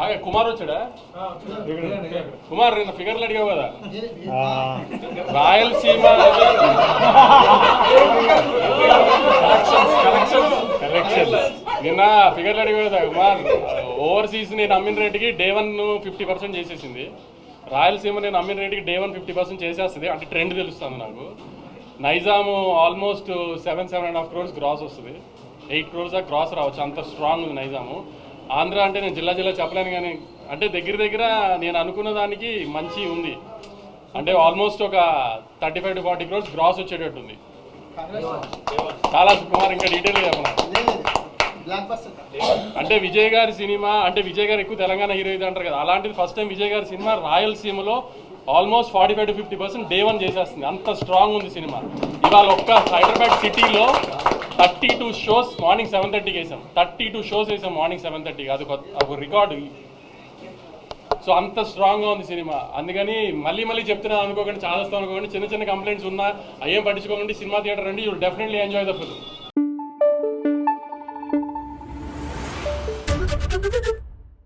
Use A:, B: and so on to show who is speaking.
A: ఆగే కుమార్ వచ్చాడా? కుమార్ నిన్న ఫిగర్లు అడిగావు కదా. రాయలసీమ నిన్న ఫిగర్లు అడిగావు కదా కుమార్. ఓవర్సీస్ నేను అమ్మిన రేటుకి డే వన్ ఫిఫ్టీ పర్సెంట్ చేసేసింది. రాయలసీమ నేను అమ్మిన రేటుకి డే వన్ ఫిఫ్టీ పర్సెంట్ చేసేస్తుంది. అంటే ట్రెండ్ తెలుస్తుంది నాకు. Nizam almost seven seven and half crores gross వస్తుంది. ఎయిట్ క్రోర్స్ దాకా గ్రాస్ రావచ్చు. అంత స్ట్రాంగ్ ఉంది నైజాము. ఆంధ్ర అంటే నేను జిల్లా జిల్లా చెప్పలేను కానీ అంటే దగ్గర దగ్గర నేను అనుకున్న దానికి మంచి ఉంది. అంటే ఆల్మోస్ట్ ఒక thirty five to forty crores gross వచ్చేటట్టుంది చాలా సుకుమార్ ఇంకా డీటెయిల్గా చెప్పను? అంటే విజయ్ గారి సినిమా అంటే విజయ్ గారు ఎక్కువ తెలంగాణ హీరో ఇది అంటారు కదా. అలాంటిది ఫస్ట్ టైం విజయ్ గారి సినిమా రాయలసీమలో almost forty five to fifty percent day one చేసేస్తుంది. అంత స్ట్రాంగ్ ఉంది సినిమా. ఇవాళ ఒక్క హైదరాబాద్ సిటీలో thirty two shows morning seven థర్టీకి వేసాం. థర్టీ టూ షోస్ వేసాం మార్నింగ్ సెవెన్ థర్టీకి అది ఒక- రికార్డు. సో అంత స్ట్రాంగ్గా ఉంది సినిమా. అందుకని మళ్ళీ మళ్ళీ చెప్తున్నాను అనుకోకండి చాలా అనుకోకండి చిన్న చిన్న కంప్లైంట్స్ ఉన్నా అయ్యేం పట్టించుకోకండి సినిమా థియేటర్ రండి you definitely enjoy the film